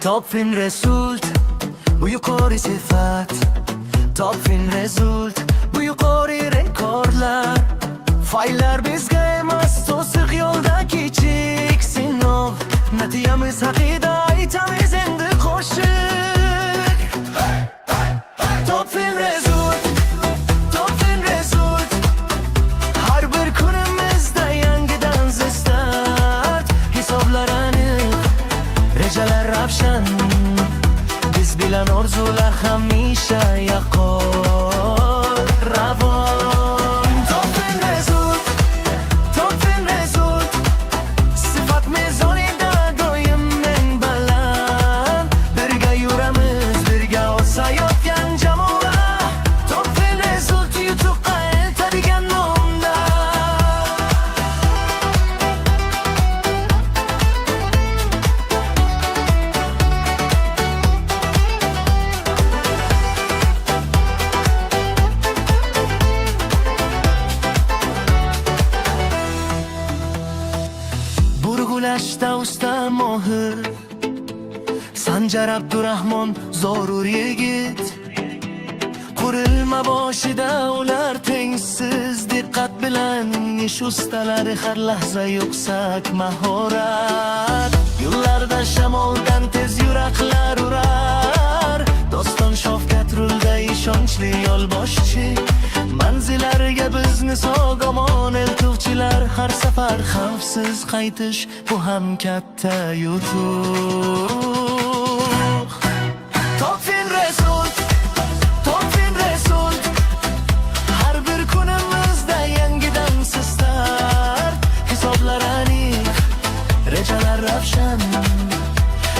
Top fin result Bu yukarı sifat. Top fin result Bu yukarı rekorlar. Faylar bizga emas To'siq yo'lda kechiksin ol. Natijamiz haqida aytamiz endi qo'shiq אילן אורזולה חמישה יעקב Burgulashda usta mohir Sanjar Abdurahmon zorur yigit. Qurilma boshida ular tengsiz. Diqqat bilan ish ustalari har lahza yuksak mahorat yo'l boshchi manzillariga bizni sog'omon eltuvchilar Har safar xavfsiz qaytish bu ham katta yutuq. Topin Result Topin Result Har bir kunimizda yangidan start Hisoblar aniq Rejalar ravshan.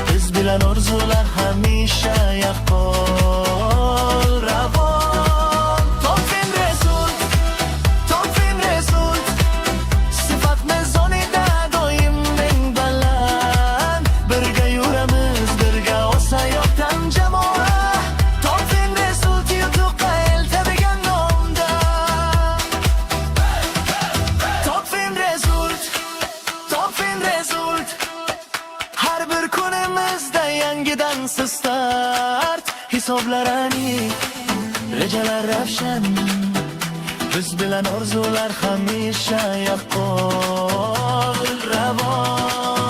Biz bilan orzular hamisha yaqqol. Yangidan start Hisoblar aniq Rejalar ravshan Biz bilan orzular hamisha yaqqol ravon